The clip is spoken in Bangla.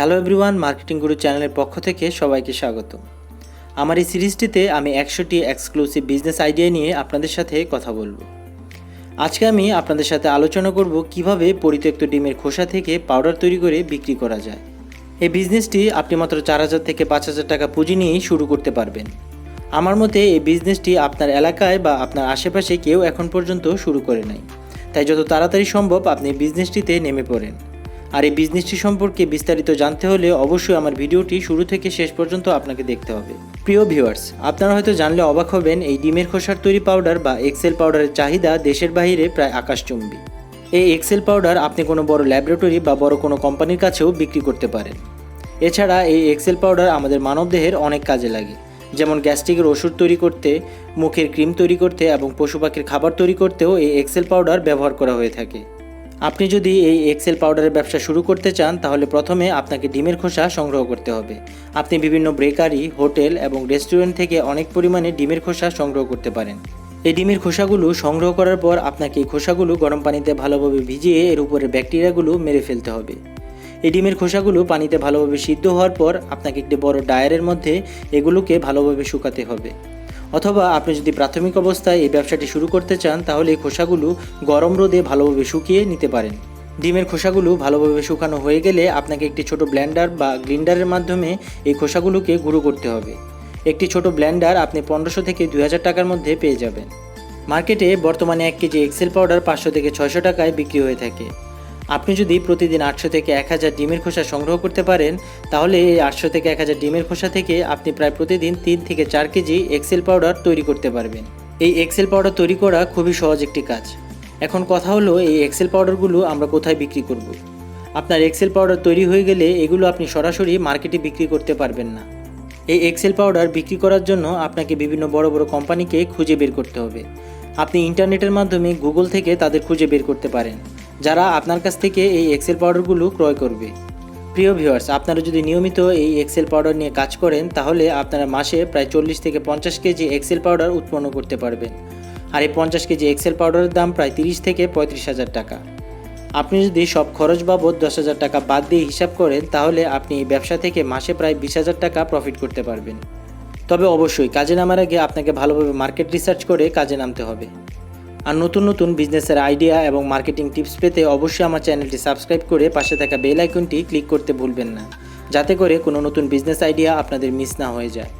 হ্যালো এভরিওয়ান মার্কেটিং গুরু চ্যানেলের পক্ষ থেকে সবাইকে স্বাগত। আমার এই সিরিজটিতে আমি একশোটি এক্সক্লুসিভ বিজনেস আইডিয়া নিয়ে আপনাদের সাথে কথা বলব। আজকে আমি আপনাদের সাথে আলোচনা করব কীভাবে পরিত্যক্ত ডিমের খোসা থেকে পাউডার তৈরি করে বিক্রি করা যায়। এই বিজনেসটি আপনি মাত্র চার হাজার থেকে পাঁচ হাজার টাকা পুঁজি নিয়েই শুরু করতে পারবেন। আমার মতে এই বিজনেসটি আপনার এলাকায় বা আপনার আশেপাশে কেউ এখন পর্যন্ত শুরু করে নাই। তাই যত তাড়াতাড়ি সম্ভব আপনি বিজনেসটিতে নেমে পড়েন। আর এই বিজনেসটি সম্পর্কে বিস্তারিত জানতে হলে অবশ্যই আমার ভিডিওটি শুরু থেকে শেষ পর্যন্ত আপনাকে দেখতে হবে। প্রিয় ভিউয়ার্স আপনারা হয়তো জানলে অবাক হবেন, এই ডিমের খোসার তৈরি পাউডার বা এক্সেল পাউডারের চাহিদা দেশের বাইরে প্রায় আকাশচুম্বী। এই এক্সেল পাউডার আপনি কোনো বড় ল্যাবরেটরি বা বড় কোনো কোম্পানির কাছেও বিক্রি করতে পারেন। এছাড়া এই এক্সেল পাউডার আমাদের মানবদেহের অনেক কাজে লাগে, যেমন গ্যাস্ট্রিকের ওষুধ তৈরি করতে, মুখের ক্রিম তৈরি করতে এবং পশু পাখির খাবার তৈরি করতেও এই এক্সেল পাউডার ব্যবহার করা হয়ে থাকে। আপনি যদি এই এক্সেল পাউডারের ব্যবসা শুরু করতে চান, তাহলে প্রথমে আপনাকে ডিমের খোসা সংগ্রহ করতে হবে। আপনি বিভিন্ন ব্রেকারি হোটেল এবং রেস্টুরেন্ট থেকে অনেক পরিমাণে ডিমের খোসা সংগ্রহ করতে পারেন। এই ডিমের খোসাগুলো সংগ্রহ করার পর আপনাকে এই খোসাগুলো গরম পানিতে ভালোভাবে ভিজিয়ে এর উপরে ব্যাকটেরিয়াগুলো মেরে ফেলতে হবে। এই ডিমের খোসাগুলো পানিতে ভালোভাবে সিদ্ধ হওয়ার পর আপনাকে একটি বড় ডায়ারের মধ্যে এগুলোকে ভালোভাবে শুকাতে হবে। অথবা আপনি যদি প্রাথমিক অবস্থায় এই ব্যবসাটি শুরু করতে চান, তাহলে এই খোসাগুলো গরম রোদে ভালোভাবে শুকিয়ে নিতে পারেন। ডিমের খোসাগুলো ভালোভাবে শুকানো হয়ে গেলে আপনাকে একটি ছোট ব্ল্যান্ডার বা গ্রিন্ডারের মাধ্যমে এই খোসাগুলোকে গুঁড়ো করতে হবে। একটি ছোট ব্ল্যান্ডার আপনি পনেরোশো থেকে দুই হাজার টাকার মধ্যে পেয়ে যাবেন। মার্কেটে বর্তমানে এক কেজি এক্সেল পাউডার পাঁচশো থেকে ছয়শো টাকায় বিক্রি হয়ে থাকে। আপনি যদি প্রতিদিন আটশো থেকে এক হাজার ডিমের খোসা সংগ্রহ করতে পারেন, তাহলে এই আটশো থেকে এক হাজার ডিমের খোসা থেকে আপনি প্রায় প্রতিদিন তিন থেকে চার কেজি এক্সেল পাউডার তৈরি করতে পারবেন। এই এক্সেল পাউডার তৈরি করা খুবই সহজ একটি কাজ। এখন কথা হলো, এই এক্সেল পাউডারগুলো আমরা কোথায় বিক্রি করব। আপনার এক্সেল পাউডার তৈরি হয়ে গেলে এগুলো আপনি সরাসরি মার্কেটে বিক্রি করতে পারবেন না। এই এক্সেল পাউডার বিক্রি করার জন্য আপনাকে বিভিন্ন বড় বড় কোম্পানিকে খুঁজে বের করতে হবে। আপনি ইন্টারনেটের মাধ্যমে গুগল থেকে তাদের খুঁজে বের করতে পারেন। যারা আপনার কাছ থেকে এই এক্সেল পাউডারগুলো ক্রয় করবে। প্রিয় ভিউয়ার্স আপনারা যদি নিয়মিত এই এক্সেল পাউডার নিয়ে কাজ করেন, তাহলে আপনারা মাসে প্রায় চল্লিশ থেকে পঞ্চাশ কেজি এক্সেল পাউডার উৎপন্ন করতে পারবেন। আর এই পঞ্চাশ কেজি এক্সেল পাউডারের দাম প্রায় তিরিশ থেকে পঁয়ত্রিশ হাজার টাকা। আপনি যদি সব খরচ বাবদ দশ হাজার টাকা বাদ দিয়ে হিসাব করেন, তাহলে আপনি এই ব্যবসা থেকে মাসে প্রায় বিশ হাজার টাকা প্রফিট করতে পারবেন। তবে অবশ্যই, কাজে নামার আগে আপনাকে ভালোভাবে মার্কেট রিসার্চ করে কাজে নামতে হবে। আর নতুন নতুন বিজনেসের আইডিয়া এবং মার্কেটিং টিপস পেতে অবশ্যই আমার চ্যানেলটি সাবস্ক্রাইব করে পাশে থাকা বেল আইকনটি ক্লিক করতে ভুলবেন না, যাতে করে কোনো নতুন বিজনেস আইডিয়া আপনাদের মিস না হয়ে যায়।